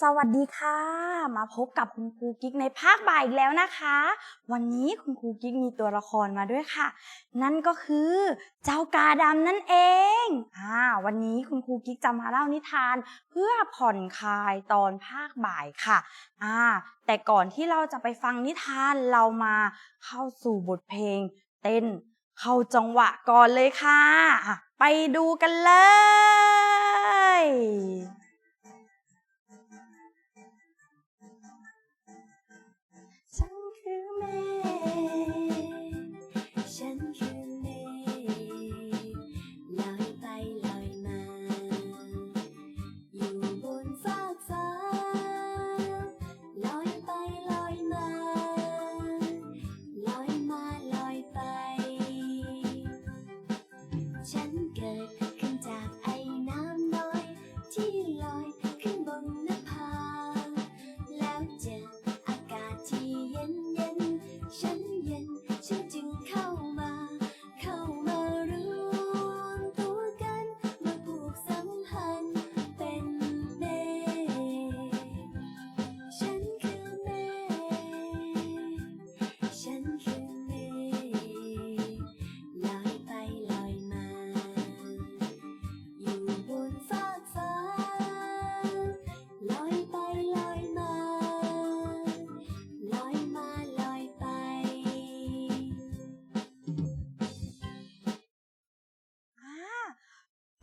สวัสดีค่ะ มาพบกับคุณครูกิ๊กในภาคบ่ายอีกแล้วนะคะ วันนี้คุณครูกิ๊กมีตัวละครมาด้วยค่ะ นั่นก็คือเจ้ากาดำนั่นเองอ่าวันนี้คุณครูกิ๊กจะมาเล่านิทาน เพื่อผ่อนคลายตอนภาคบ่ายค่ะอ่าแต่ก่อนที่เราจะไปฟังนิทานเรามาเข้าสู่บทเพลง เต้น เข้าจังหวะก่อนเลยค่ะอะไปดูกันเลย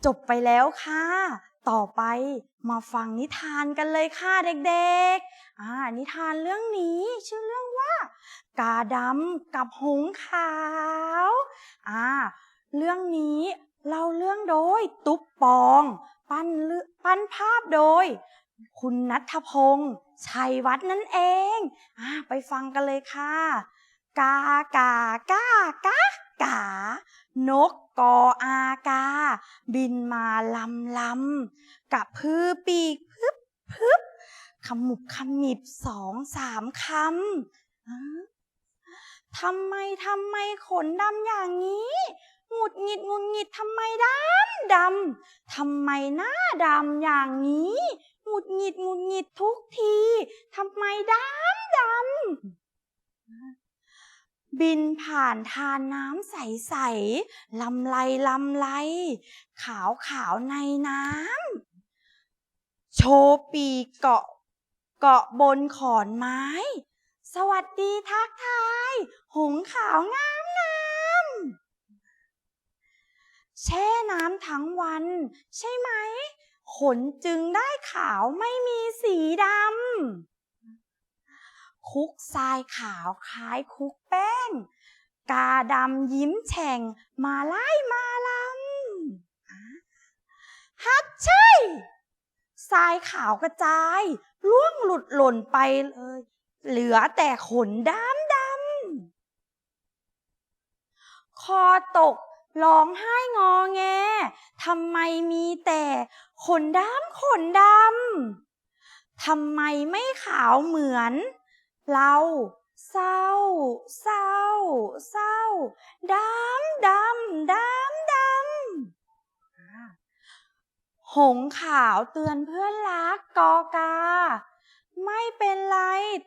จบไปแล้วค่ะ ต่อไปมาฟังนิทานกันเลยค่ะเด็กๆ อ่า นิทานเรื่องนี้ชื่อเรื่องว่า กาดำกับหงขาว อ่า เรื่องนี้เล่าเรื่องโดยตุ๊บปอง ปั้นเรื่องปั้นภาพโดย คุณนัทพงษ์ชัยวัฒน์นั่นเองอ่าไปฟังกันเลยค่ะ กากากากากานก กออากา บินมาลำลำกับพือปีกพึบพึบขมุบขมิบสองสามคำทำไมทำไมขนดำอย่างนี้หงุดหงิดหงุดหงิดทำไมดำดำทำไมหน้าดำอย่างนี้หงุดหงิดหงุดหงิดทุกทีทำไมดำดำ บินผ่านทานน้ำใสๆลำไรลำไรขาวขาวในน้ำโชว์ปีกเกาะเกาะบนขอนไม้ สวัสดีทักทาย หงขาวงามงามแช่น้ำทั้งวัน ใช่ไหม ขนจึงได้ขาวไม่มีสีดำคุกทรายขาวคล้ายคุกแป้ ง กาดำยิ้มแฉ่ง มาไล่มาลำฮัดใช่ทรายขาวกระจาย ล่วงหลุดหล่นไปเลย เหลือแต่ขนดำดำคอตกร้องไห้งอแงทำไมมีแต่ขนดำขนดำทำไมไม่ขาวเหมือน เรา เศร้า เศร้า เศร้า ดำ ดำ ดำ ดำ หงขาวเตือนเพื่อนรักกอกา ไม่เป็นไร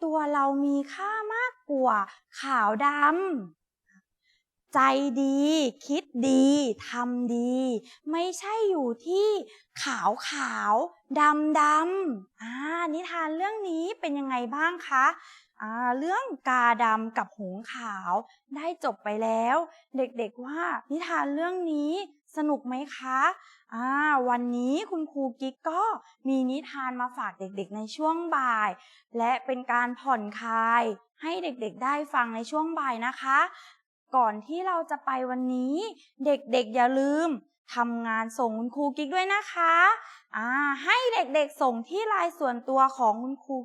ตัวเรามีค่ามากกว่า ขาวดำ ใจดี คิดดีทำดี ไม่ใช่อยู่ที่ขาวขาวดำดำอ่านิทานเรื่องนี้เป็นยังไงบ้างคะ เรื่องกาดำกับหงขาวได้จบไปแล้ว เด็กๆว่านิทานเรื่องนี้สนุกไหมคะอ่าวันนี้คุณครูกิ๊กก็มีนิทานมาฝากเด็กๆในช่วงบ่าย และเป็นการผ่อนคลาย ให้เด็กๆได้ฟังในช่วงบ่ายนะคะ ก่อนที่เราจะไปวันนี้ เด็กๆอย่าลืมทำงานส่งคุณครูกิ๊กด้วยนะคะอ่าให้เด็กๆส่งที่ไลน์ส่วนตัวของคุณครู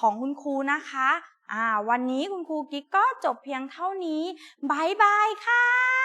ของคุณครูนะคะ อ่า วันนี้คุณครูกิ๊กก็จบเพียงเท่านี้บายบายค่ะ